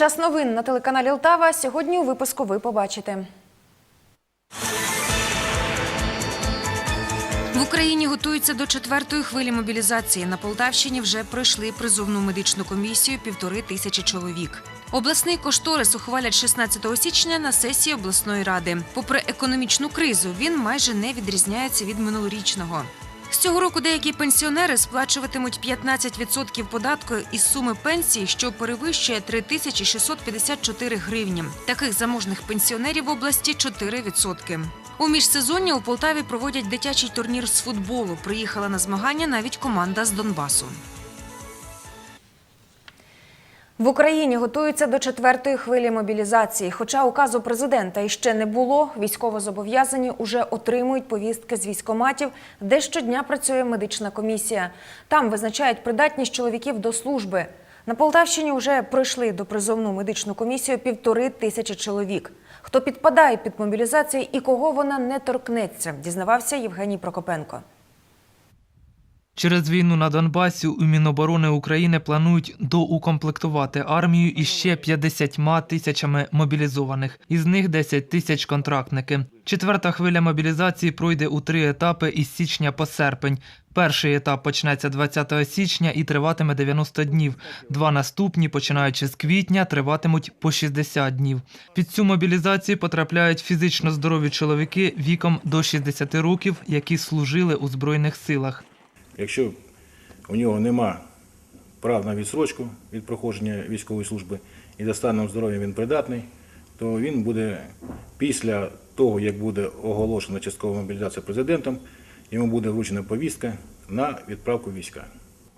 Час новин на телеканалі Лтава. Сьогодні у випуску ви побачите. В Україні готуються до четвертої хвилі мобілізації. На Полтавщині вже пройшли призовну медичну комісію півтори тисячі чоловік. Обласний кошторис ухвалять 16 січня на сесії обласної ради. Попри економічну кризу, він майже не відрізняється від минулорічного. З цього року деякі пенсіонери сплачуватимуть 15% податку із суми пенсії, що перевищує 3654 гривні. Таких заможних пенсіонерів в області 4%. У міжсезонні у Полтаві проводять дитячий турнір з футболу. Приїхала на змагання навіть команда з Донбасу. В Україні готуються до четвертої хвилі мобілізації. Хоча указу президента іще не було, військовозобов'язані уже отримують повістки з військоматів, де щодня працює медична комісія. Там визначають придатність чоловіків до служби. На Полтавщині вже пройшли до призовну медичну комісію півтори тисячі чоловік. Хто підпадає під мобілізацію і кого вона не торкнеться, дізнавався Євгеній Прокопенко. Через війну на Донбасі у Міноборони України планують доукомплектувати армію іще 50 тисячами мобілізованих, із них 10 тисяч контрактники. Четверта хвиля мобілізації пройде у три етапи із січня по серпень. Перший етап почнеться 20 січня і триватиме 90 днів. Два наступні, починаючи з квітня, триватимуть по 60 днів. Під цю мобілізацію потрапляють фізично здорові чоловіки віком до 60 років, які служили у збройних силах. Якщо у нього нема прав на відсрочку від проходження військової служби і за станом здоров'я він придатний, то він буде після того, як буде оголошена часткова мобілізація президентом, йому буде вручена повістка на відправку війська.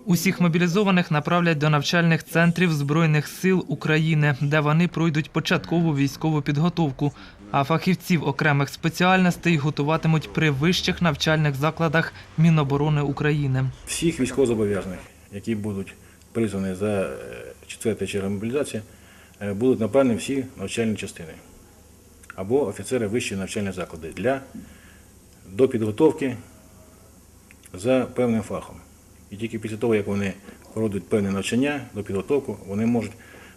Усіх мобілізованих направлять до навчальних центрів Збройних сил України, де вони пройдуть початкову військову підготовку. А фахівців окремих спеціальностей готуватимуть при вищих навчальних закладах Міноборони України. Всіх військовозобов'язаних, які будуть призвані за е, четвертою чергою мобілізації, е, будуть направлені всі навчальні частини або офіцери вищої навчальні заклади для до підготовки за певним фахом. І тільки після того, як вони пройдуть певне навчання до підготовку, вони можуть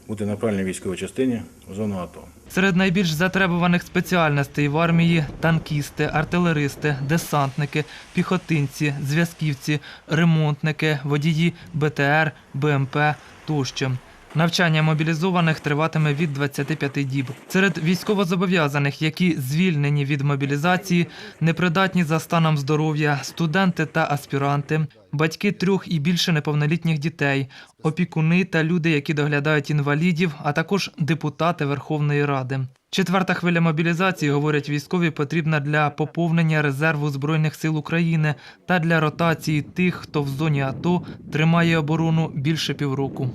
бути направлені в військовій частині в зону АТО. Серед найбільш затребуваних спеціальностей в армії танкісти, артилеристи, десантники, піхотинці, зв'язківці, ремонтники, водії БТР, БМП тощо. Навчання мобілізованих триватиме від 25 діб. Серед військовозобов'язаних, які звільнені від мобілізації, непридатні за станом здоров'я, студенти та аспіранти, батьки трьох і більше неповнолітніх дітей, опікуни та люди, які доглядають інвалідів, а також депутати Верховної Ради. Четверта хвиля мобілізації, говорять військові, потрібна для поповнення резерву Збройних сил України та для ротації тих, хто в зоні АТО тримає оборону більше півроку.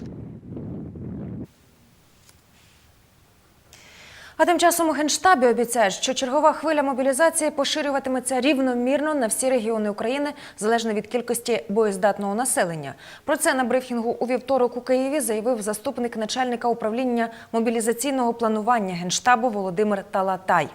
А тим часом у Генштабі обіцяють, що чергова хвиля мобілізації поширюватиметься рівномірно на всі регіони України, залежно від кількості боєздатного населення. Про це на брифінгу у вівторок у Києві заявив заступник начальника управління мобілізаційного планування Генштабу Володимир Талатай.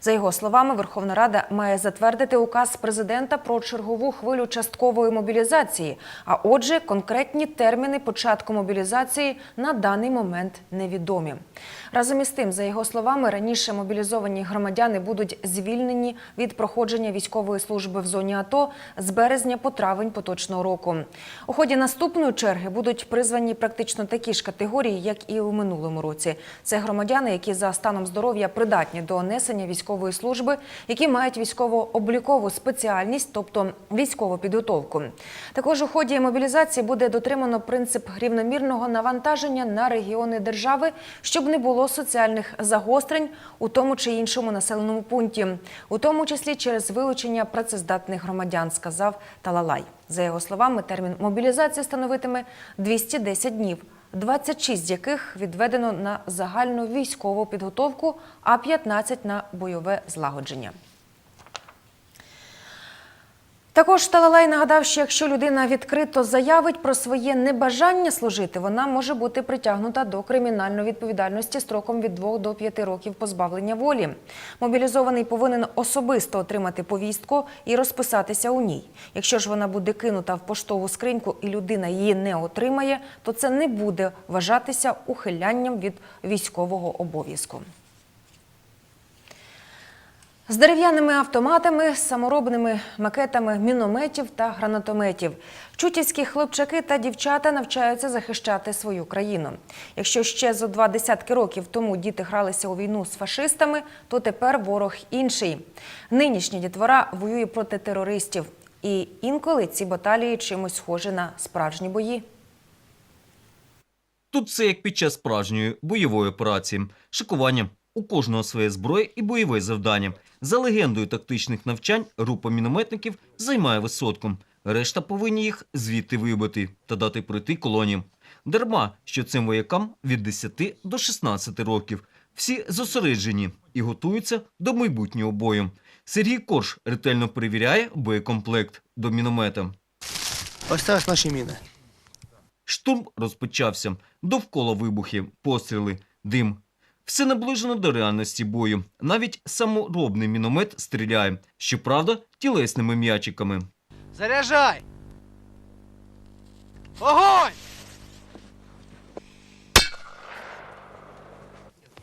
За його словами, Верховна Рада має затвердити указ президента про чергову хвилю часткової мобілізації. А отже, конкретні терміни початку мобілізації на даний момент невідомі. Разом із тим, за його словами, раніше мобілізовані громадяни будуть звільнені від проходження військової служби в зоні АТО з березня по травень поточного року. У ході наступної черги будуть призвані практично такі ж категорії, як і у минулому році. Це громадяни, які за станом здоров'я придатні до несення військової служби, які мають військово-облікову спеціальність, тобто військову підготовку. Також у ході мобілізації буде дотримано принцип рівномірного навантаження на регіони держави, щоб не було соціальних загострень у тому чи іншому населеному пункті, у тому числі через вилучення працездатних громадян, сказав Талалай. За його словами, термін мобілізації становитиме 210 днів. 26 з яких відведено на загальну військову підготовку, а 15 – на бойове злагодження. Також Талалай нагадав, що якщо людина відкрито заявить про своє небажання служити, вона може бути притягнута до кримінальної відповідальності строком від 2 до 5 років позбавлення волі. Мобілізований повинен особисто отримати повістку і розписатися у ній. Якщо ж вона буде кинута в поштову скриньку і людина її не отримає, то це не буде вважатися ухилянням від військового обов'язку. З дерев'яними автоматами, саморобними макетами мінометів та гранатометів. Чутівські хлопчаки та дівчата навчаються захищати свою країну. Якщо ще зо два десятки років тому діти гралися у війну з фашистами, то тепер ворог інший. Нинішня дітвора воює проти терористів. І інколи ці баталії чимось схожі на справжні бої. Тут все як під час справжньої бойової операції. Шикування. У кожного своє зброя і бойове завдання. За легендою тактичних навчань, група мінометників займає висотку. Решта повинні їх звідти вибити та дати пройти колоніям. Дарма, що цим воякам від 10 до 16 років. Всі зосереджені і готуються до майбутнього бою. Сергій Корж ретельно перевіряє боєкомплект до міномета. Ось це наші міни. Штурм розпочався. Довкола вибухи, постріли, дим. Все наближено до реальності бою. Навіть саморобний міномет стріляє, щоправда, тілесними м'ячиками. Заряджай! Огонь!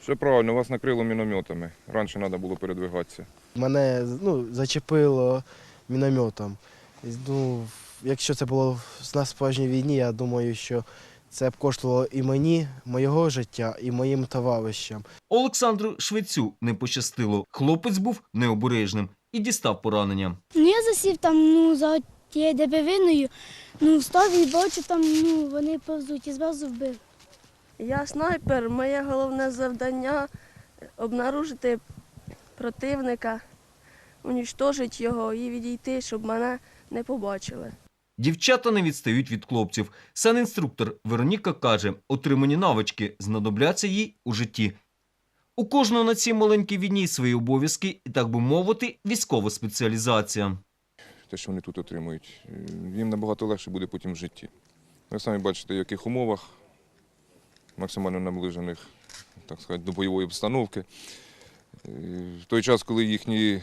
Все правильно, вас накрило мінометами. Раніше треба було передвигатися. Мене ну, зачепило мінометом. Ну, якщо це було на справжній війні, я думаю, що це б коштувало і мені, моєго життя, і моїм товаришам. Олександру Швецю не пощастило. Хлопець був необережним і дістав поранення. Ну, я засів там ну, за тією дебевиною, ну, встав і бачу, там ну, вони повзуть і зразу вбив. Я снайпер, моє головне завдання обнаружити противника, унічтожити його і відійти, щоб мене не побачили. Дівчата не відстають від хлопців. Санінструктор Вероніка каже, отримані навички знадобляться їй у житті. У кожного на цій маленькій війні свої обов'язки і, так би мовити, військова спеціалізація. Те, що вони тут отримують, е, їм набагато легше буде потім в житті. Ви самі бачите, в яких умовах, максимально наближених так сказати, до бойової обстановки. Е, В той час, коли їхні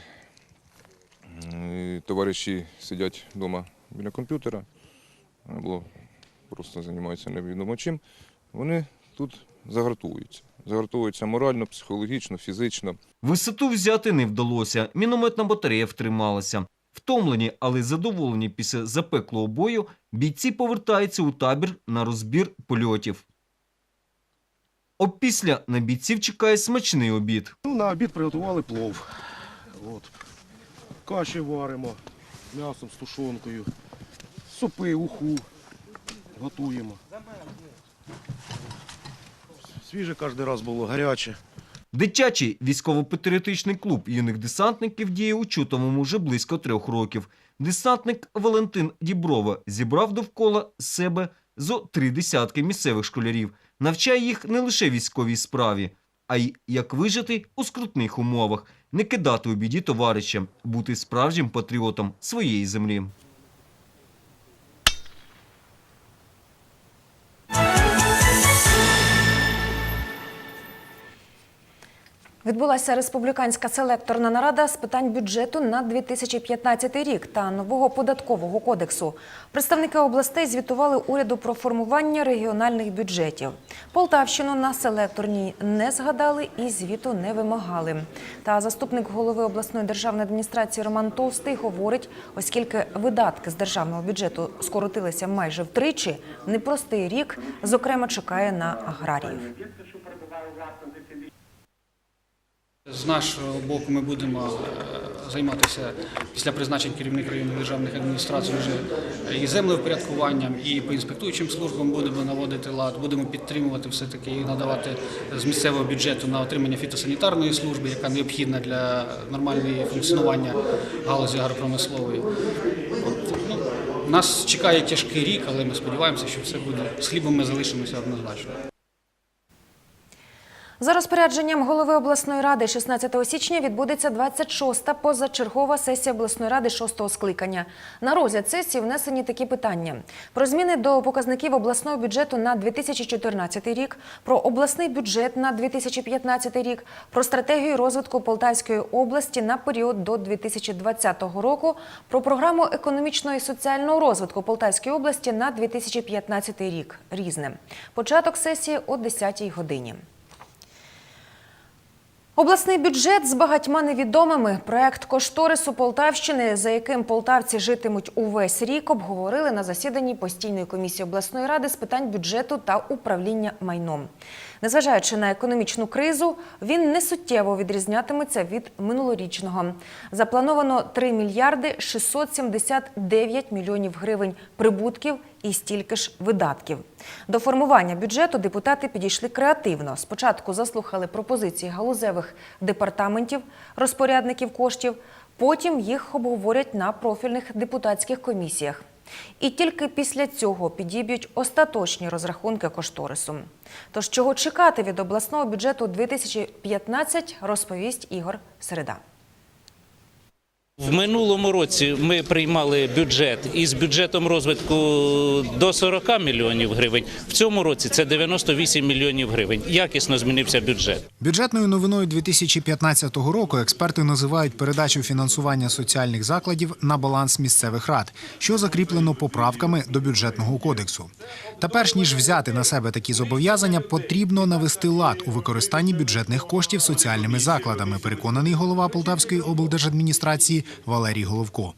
е, товариші сидять вдома біля комп'ютера, або просто займаються невідомо чим, вони тут загартовуються. Загартовуються морально, психологічно, фізично. Висоту взяти не вдалося. Мінометна батарея втрималася. Втомлені, але задоволені після запеклого бою, бійці повертаються у табір на розбір польотів. Опісля на бійців чекає смачний обід. Ну, на обід приготували плов. От. Каші варимо, м'ясом з тушонкою, супи, уху готуємо. Свіже кожен раз було гаряче. Дитячий військово-патріотичний клуб юних десантників діє у Чутовому вже близько трьох років. Десантник Валентин Діброва зібрав довкола себе зо три десятки місцевих школярів, навчає їх не лише військовій справі, а й як вижити у скрутних умовах, не кидати у біді товариша, бути справжнім патріотом своєї землі. Відбулася республіканська селекторна нарада з питань бюджету на 2015 рік та нового податкового кодексу. Представники областей звітували уряду про формування регіональних бюджетів. Полтавщину на селекторній не згадали і звіту не вимагали. Та заступник голови обласної державної адміністрації Роман Товстий говорить, оскільки видатки з державного бюджету скоротилися майже втричі, непростий рік, зокрема, чекає на аграріїв. З нашого боку ми будемо е, займатися після призначень керівник районних державних адміністрацій вже і землевпорядкуванням, і по інспектуючим службам будемо наводити лад, будемо підтримувати все-таки і надавати з місцевого бюджету на отримання фітосанітарної служби, яка необхідна для нормального функціонування галузі агропромислової. Ну, нас чекає тяжкий рік, але ми сподіваємося, що все буде з хлібом ми залишимося однозначно. За розпорядженням голови обласної ради 16 січня відбудеться 26-та позачергова сесія обласної ради 6-го скликання. На розгляд сесії внесені такі питання: про зміни до показників обласного бюджету на 2014 рік, про обласний бюджет на 2015 рік, про стратегію розвитку Полтавської області на період до 2020 року, про програму економічного і соціального розвитку Полтавської області на 2015 рік. Різне. Початок сесії о 10-й годині. Обласний бюджет з багатьма невідомими. Проект кошторису Полтавщини, за яким полтавці житимуть увесь рік, обговорили на засіданні постійної комісії обласної ради з питань бюджету та управління майном. Незважаючи на економічну кризу, він не суттєво відрізнятиметься від минулорічного. Заплановано 3 мільярди 679 мільйонів гривень прибутків і стільки ж видатків. До формування бюджету депутати підійшли креативно. Спочатку заслухали пропозиції галузевих департаментів, розпорядників коштів, потім їх обговорять на профільних депутатських комісіях. І тільки після цього підіб'ють остаточні розрахунки кошторису. Тож чого чекати від обласного бюджету 2015, розповість Ігор Середа. В минулому році ми приймали бюджет із бюджетом розвитку до 40 мільйонів гривень. В цьому році це 98 мільйонів гривень. Якісно змінився бюджет. Бюджетною новиною 2015 року експерти називають передачу фінансування соціальних закладів на баланс місцевих рад, що закріплено поправками до бюджетного кодексу. Та перш ніж взяти на себе такі зобов'язання, потрібно навести лад у використанні бюджетних коштів соціальними закладами. Переконаний голова Полтавської облдержадміністрації Валерій Головко.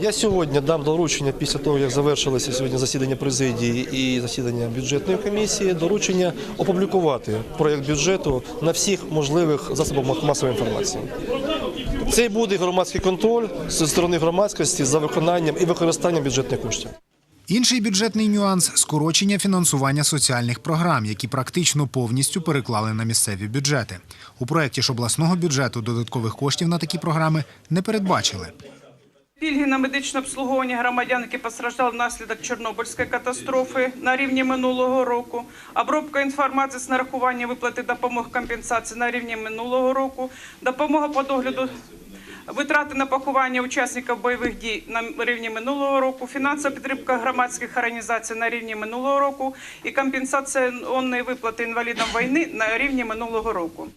Я сьогодні дам доручення після того, як завершилося сьогодні засідання президії і засідання бюджетної комісії, доручення опублікувати проєкт бюджету на всіх можливих засобах масової інформації. Це буде громадський контроль зі сторони громадськості за виконанням і використанням бюджетних коштів. Інший бюджетний нюанс скорочення фінансування соціальних програм, які практично повністю переклали на місцеві бюджети. У проєкті ж обласного бюджету додаткових коштів на такі програми не передбачили. Пільги на медичне обслуговування громадян, які постраждали внаслідок Чорнобильської катастрофи на рівні минулого року, обробка інформації з нарахування виплати допомог компенсації на рівні минулого року, допомога по догляду. Витрати на поховання учасників бойових дій на рівні минулого року, фінансова підтримка громадських організацій на рівні минулого року і компенсація онної виплати інвалідам війни на рівні минулого року.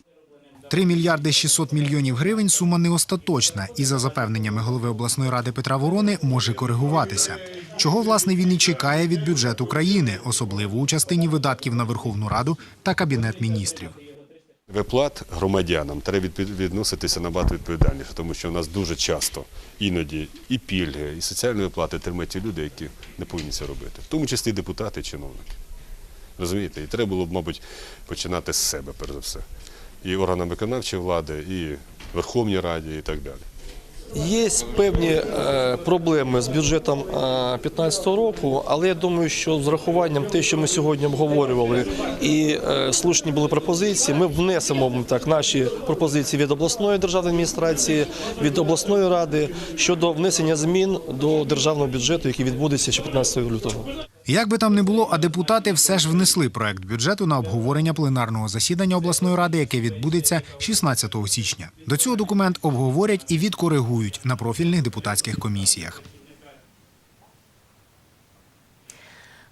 3 мільярди 600 мільйонів гривень сума не остаточна і, за запевненнями голови обласної ради Петра Ворони, може коригуватися. Чого, власне, він і чекає від бюджету країни, особливо у частині видатків на Верховну Раду та Кабінет міністрів. Виплат громадянам треба відноситися набагато відповідальніше, тому що в нас дуже часто іноді і пільги, і соціальні виплати тримають ті люди, які не повинні це робити, в тому числі депутати і чиновники. Розумієте? І треба було б, мабуть, починати з себе, перш за все. І органам виконавчої влади, і Верховній Раді, і так далі. Є певні е, проблеми з бюджетом 2015 року, але я думаю, що з врахуванням те, що ми сьогодні обговорювали, і е, слушні були пропозиції, ми внесемо так наші пропозиції від обласної державної адміністрації, від обласної ради щодо внесення змін до державного бюджету, який відбудеться ще 15 лютого. Як би там не було, а депутати все ж внесли проект бюджету на обговорення пленарного засідання обласної ради, яке відбудеться 16 січня. До цього документ обговорять і відкоригують на профільних депутатських комісіях.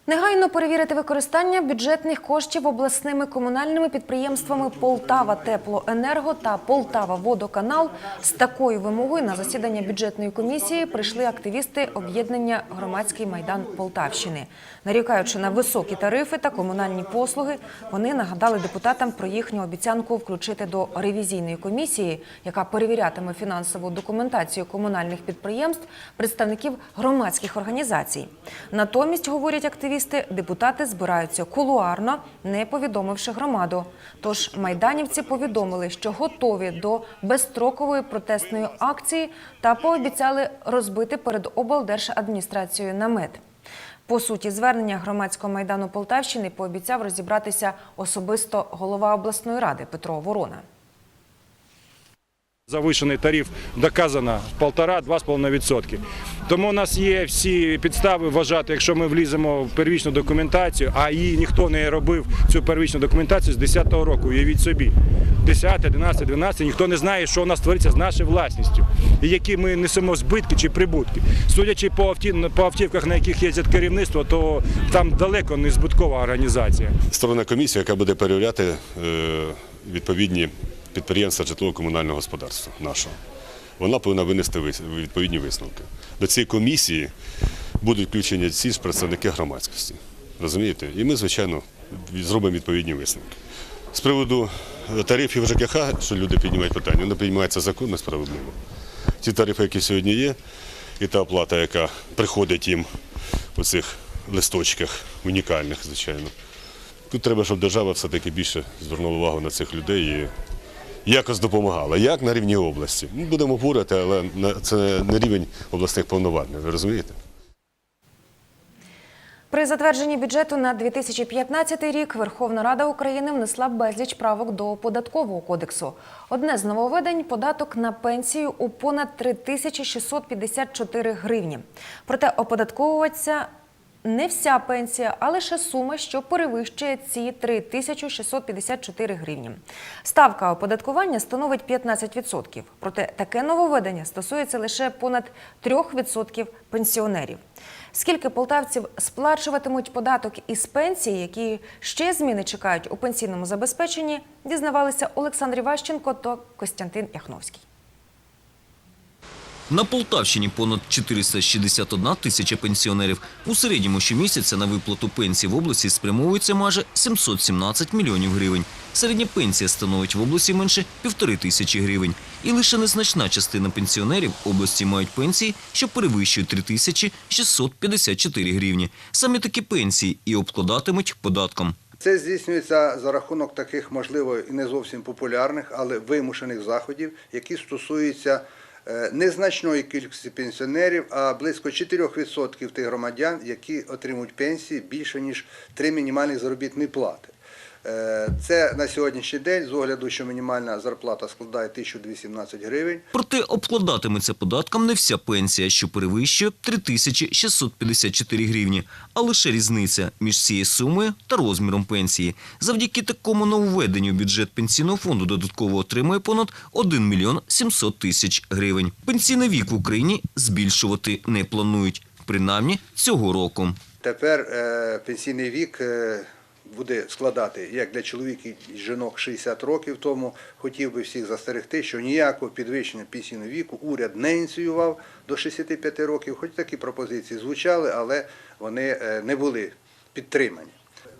Негайно перевірити використання бюджетних коштів обласними комунальними підприємствами Полтава Теплоенерго та Полтава Водоканал. З такою вимогою на засідання бюджетної комісії прийшли активісти об'єднання Громадський майдан Полтавщини. Нарікаючи на високі тарифи та комунальні послуги, вони нагадали депутатам про їхню обіцянку включити до ревізійної комісії, яка перевірятиме фінансову документацію комунальних підприємств, представників громадських організацій. Натомість, говорять активісти, депутати збираються кулуарно, не повідомивши громаду. Тож майданівці повідомили, що готові до безстрокової протестної акції та пообіцяли розбити перед облдержадміністрацією намет. По суті, звернення громадського майдану Полтавщини пообіцяв розібратися особисто голова обласної ради Петро Ворона. Завышенный тариф доказано в полтора-два с половиной відсотки. Тому у нас є всі підстави вважати, якщо ми вліземо в первічну документацію, а її ніхто не робив цю первічну документацію з 10-го року. Уявіть собі. 10, 11, 12, ніхто не знає, що у нас твориться з нашою власністю, і які ми несемо збитки чи прибутки. Судячи по, авті, по автівках, на яких їздять керівництво, то там далеко не збиткова організація. Створена комісія, яка буде перевіряти е, відповідні підприємства житлово-комунального господарства нашого. Вона повинна винести відповідні висновки. До цієї комісії будуть включені всі ж представники громадськості. Розумієте? І ми, звичайно, зробимо відповідні висновки. З приводу тарифів ЖКХ, що люди піднімають питання, воно піднімається законно справедливо. Ті тарифи, які сьогодні є, і та оплата, яка приходить їм у цих листочках, унікальних, звичайно. Тут треба, щоб держава все-таки більше звернула увагу на цих людей і якось допомагала. Як на рівні області. Ну, будемо говорити, але це не рівень обласних повноважень, ви розумієте? При затвердженні бюджету на 2015 рік Верховна Рада України внесла безліч правок до податкового кодексу. Одне з нововведень – податок на пенсію у понад 3654 гривні. Проте оподатковуватися не вся пенсія, а лише сума, що перевищує ці 3654 гривні. Ставка оподаткування становить 15%. Проте таке нововведення стосується лише понад 3% пенсіонерів. Скільки полтавців сплачуватимуть податок із пенсії, які ще зміни чекають у пенсійному забезпеченні, дізнавалися Олександр Іващенко та Костянтин Яхновський. На Полтавщині понад 461 тисяча пенсіонерів. У середньому щомісяця на виплату пенсій в області спрямовується майже 717 мільйонів гривень. Середня пенсія становить в області менше півтори тисячі гривень. І лише незначна частина пенсіонерів області мають пенсії, що перевищують 3654 гривні. Саме такі пенсії і обкладатимуть податком. Це здійснюється за рахунок таких, можливо, і не зовсім популярних, але вимушених заходів, які стосуються незначної кількості пенсіонерів, а близько 4% тих громадян, які отримують пенсії більше ніж 3 мінімальні заробітні плати. Е, Це на сьогоднішній день, з огляду, що мінімальна зарплата складає 1217 гривень. Проте обкладатиметься податком не вся пенсія, що перевищує 3654 гривні, а лише різниця між цією сумою та розміром пенсії. Завдяки такому нововведенню бюджет пенсійного фонду додатково отримує понад 1 мільйон 700 тисяч гривень. Пенсійний вік в Україні збільшувати не планують, принаймні цього року. Тепер е, пенсійний вік е, буде складати як для чоловіків і жінок 60 років. Тому хотів би всіх застерегти, що ніякого підвищення пенсійного віку уряд не ініціював до 65 років. Хоч такі пропозиції звучали, але вони е, не були підтримані.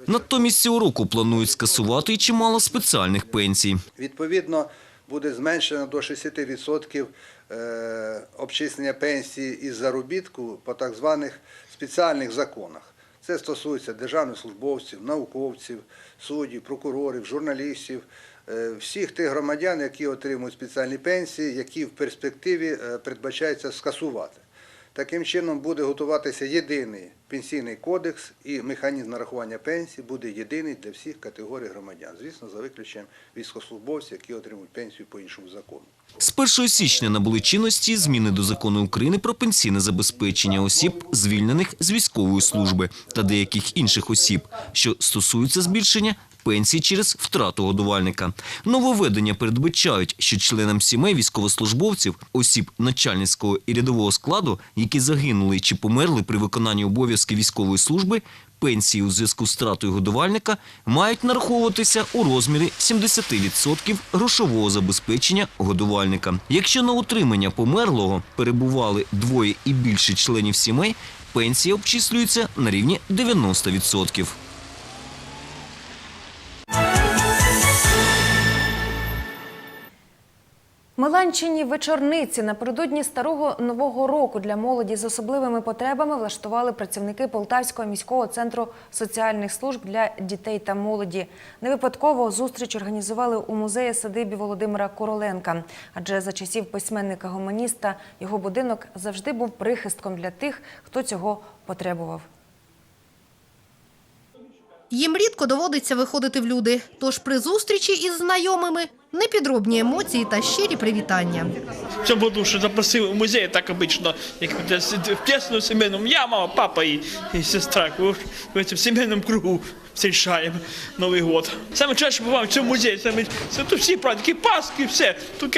Натомість цього року планують скасувати й чимало спеціальних пенсій. Відповідно, буде зменшено до 60% е, обчислення пенсії із заробітку по так званих спеціальних законах. Це стосується державних службовців, науковців, суддів, прокурорів, журналістів, е, всіх тих громадян, які отримують спеціальні пенсії, які в перспективі е, передбачається скасувати. Таким чином буде готуватися єдиний пенсійний кодекс і механізм нарахування пенсії буде єдиний для всіх категорій громадян. Звісно, за виключенням військовослужбовців, які отримують пенсію по іншому закону. З 1 січня набули чинності зміни до закону України про пенсійне забезпечення осіб, звільнених з військової служби та деяких інших осіб, що стосуються збільшення пенсій через втрату годувальника. Нововведення передбачають, що членам сімей військовослужбовців, осіб начальницького і рядового складу, які загинули чи померли при виконанні обов'язків військової служби, пенсії у зв'язку з втратою годувальника мають нараховуватися у розмірі 70% грошового забезпечення годувальника. Якщо на утримання померлого перебували двоє і більше членів сімей, пенсія обчислюється на рівні 90%. Меланчині вечорниці напередодні старого нового року для молоді з особливими потребами влаштували працівники Полтавського міського центру соціальних служб для дітей та молоді. Не випадково зустріч організували у музеї садибі Володимира Короленка, адже за часів письменника-гуманіста його будинок завжди був прихистком для тих, хто цього потребував. Їм рідко доводиться виходити в люди, тож при зустрічі із знайомими непідробні емоції та щирі привітання. В цьому душу запросили в музей, так обично, як в тісному сімейному, я, мама, папа і, і сестра, в цьому сімейному кругу встречаємо Новий год. Саме чаще буваємо в цьому музеї, саме, це тут всі праздники, Пасхи, все. Тут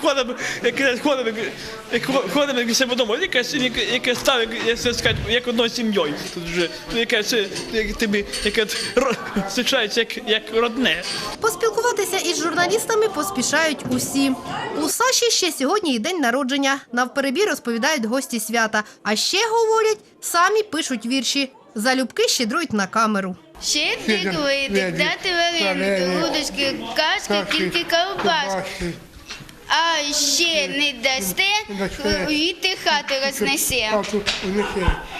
ходимо, ходимо, ходимо як себе вдома, якась, як, як став, як, сказати, як одною сім'єю. Тут вже, тут якась, як тобі, як, ро- зустрічається, як, як родне. Поспілкуватися із журналістами поспішають усі. У Саші ще сьогодні і день народження. Навперебій розповідають гості свята. А ще говорять, самі пишуть вірші. Залюбки щедрують на камеру. Щедрик вийде, дати вареники, удочки, кашки, тільки ковбаски. А ще не дасте, віти хати рознесе.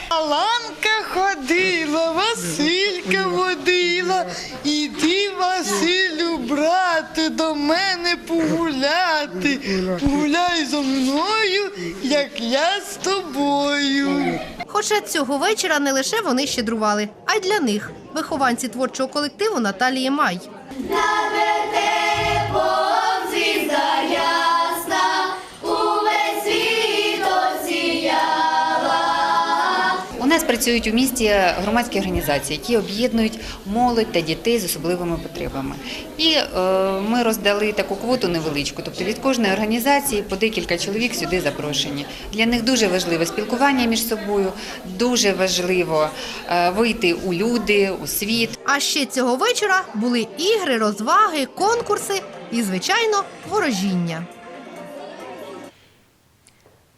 Аланка ходила, Василька водила, іди, Василю, брате, до мене погуляти. Гуляй зо мною, як я з тобою. Хоча цього вечора не лише вони щедрували, а й для них вихованці творчого колективу Наталії Май. Працюють у місті громадські організації, які об'єднують молодь та дітей з особливими потребами. І е, ми роздали таку квоту невеличку, тобто від кожної організації по декілька чоловік сюди запрошені. Для них дуже важливе спілкування між собою, дуже важливо е, вийти у люди, у світ. А ще цього вечора були ігри, розваги, конкурси і, звичайно, ворожіння.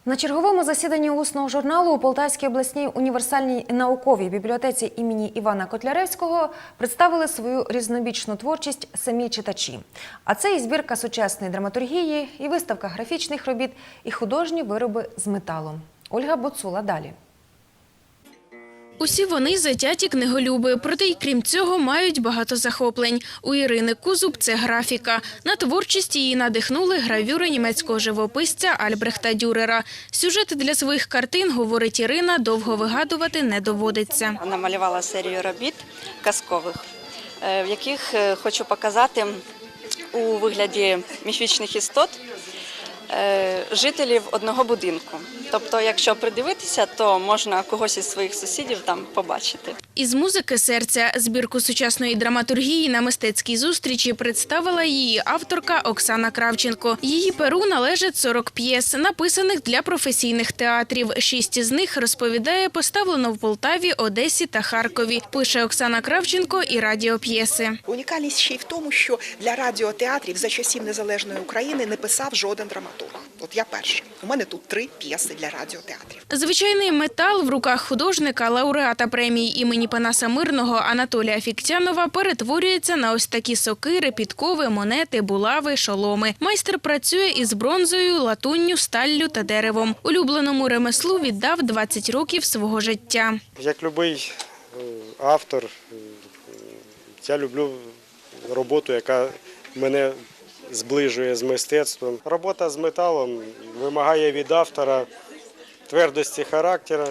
На черговому засіданні усного журналу у Полтавській обласній універсальній науковій бібліотеці імені Івана Котляревського представили свою різнобічну творчість самі читачі. А це і збірка сучасної драматургії, і виставка графічних робіт, і художні вироби з металу. Ольга Боцула далі. Усі вони затяті книголюби, проте й крім цього мають багато захоплень. У Ірини Кузуб це графіка. На творчість її надихнули гравюри німецького живописця Альбрехта Дюрера. Сюжети для своїх картин, говорить Ірина, довго вигадувати не доводиться. намалювала серію робіт казкових, е, в яких е, хочу показати у вигляді міфічних істот жителів одного будинку. Тобто, якщо придивитися, то можна когось із своїх сусідів там побачити. Із музики серця збірку сучасної драматургії на мистецькій зустрічі представила її авторка Оксана Кравченко. Її перу належать 40 п'єс, написаних для професійних театрів. Шість із них розповідає поставлено в Полтаві, Одесі та Харкові. Пише Оксана Кравченко і радіоп'єси. Унікальність ще й в тому, що для радіотеатрів за часів незалежної України не писав жоден драматург. От я перша. У мене тут три п'єси для радіотеатрів. Звичайний метал в руках художника, лауреата премії імені Панаса Мирного Анатолія Фіктянова перетворюється на ось такі сокири, підкови, монети, булави, шоломи. Майстер працює із бронзою, латунню, сталлю та деревом. Улюбленому ремеслу віддав 20 років свого життя. Як будь-який автор, е, я люблю роботу, яка мене зближує з мистецтвом. Робота з металом вимагає від автора твердості характера,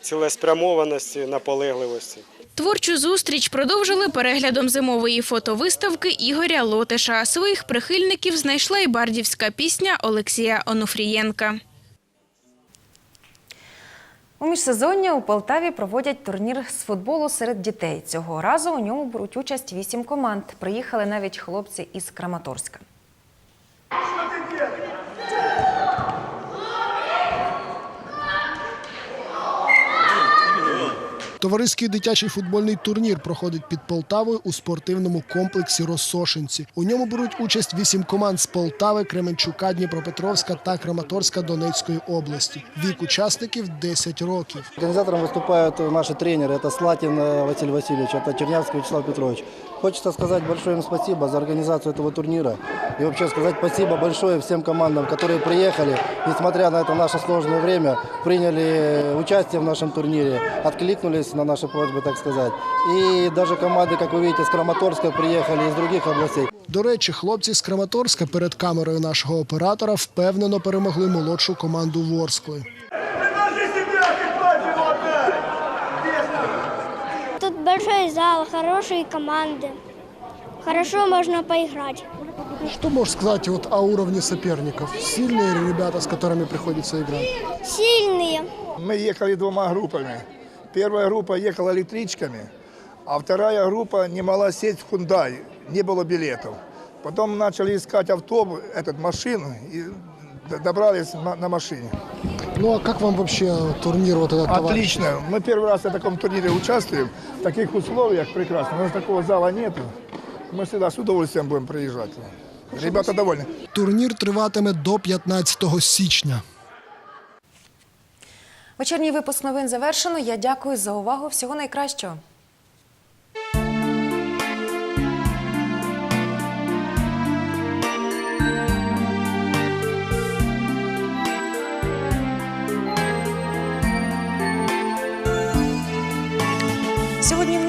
цілеспрямованості, наполегливості. Творчу зустріч продовжили переглядом зимової фотовиставки Ігоря Лотиша. Своїх прихильників знайшла і бардівська пісня Олексія Онуфрієнка. У міжсезоння у Полтаві проводять турнір з футболу серед дітей. Цього разу у ньому беруть участь вісім команд. Приїхали навіть хлопці із Краматорська. Товариський дитячий футбольний турнір проходить під Полтавою у спортивному комплексі Росошинці. У ньому беруть участь вісім команд з Полтави, Кременчука, Дніпропетровська та Краматорська Донецької області. Вік учасників 10 років. Организатором выступают наши тренеры. Это Слатин э, Василий Васильевич, это Чернявский Вячеслав Петрович. Хочется сказать большое им спасибо за организацию этого турнира. И вообще сказать спасибо большое всем командам, которые приехали, несмотря на это наше сложное время, приняли участие в нашем турнире, откликнулись на наши просьбы, так сказать. И даже команды, как вы видите, с Краматорска приехали, из других областей. До речі, хлопці з Краматорська перед камерою нашого оператора впевнено перемогли молодшу команду Ворскли. Большой зал, хорошие команды. Хорошо можно поиграть. Что можешь сказать вот о уровне соперников? Сильные ребята, с которыми приходится играть? Сильные. Мы ехали двумя группами. Первая группа ехала электричками, а вторая группа не могла сесть в Хундай, не было билетов. Потом начали искать автобус, этот, машину, и добрались на, на машине. Ну а как вам вообще турнир вот этот товарищеский? Отлично. Мы первый раз в таком турнире участвуем. В таких условиях прекрасно. У нас такого зала нету. Мы всегда с удовольствием будем приезжать. Ребята довольны. Турнір триватиме до 15 січня. Вечірній випуск новин завершено. Я дякую за увагу. Всього найкращого.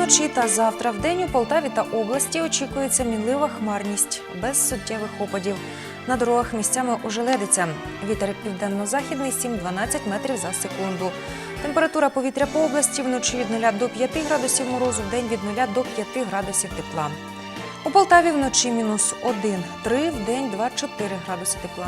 Вночі та завтра в день у Полтаві та області очікується мінлива хмарність без суттєвих опадів. На дорогах місцями ожеледиться. Вітер південно-західний 7-12 метрів за секунду. Температура повітря по області вночі від 0 до 5 градусів морозу, в день від 0 до 5 градусів тепла. У Полтаві вночі мінус 1-3, в день 2-4 градуси тепла.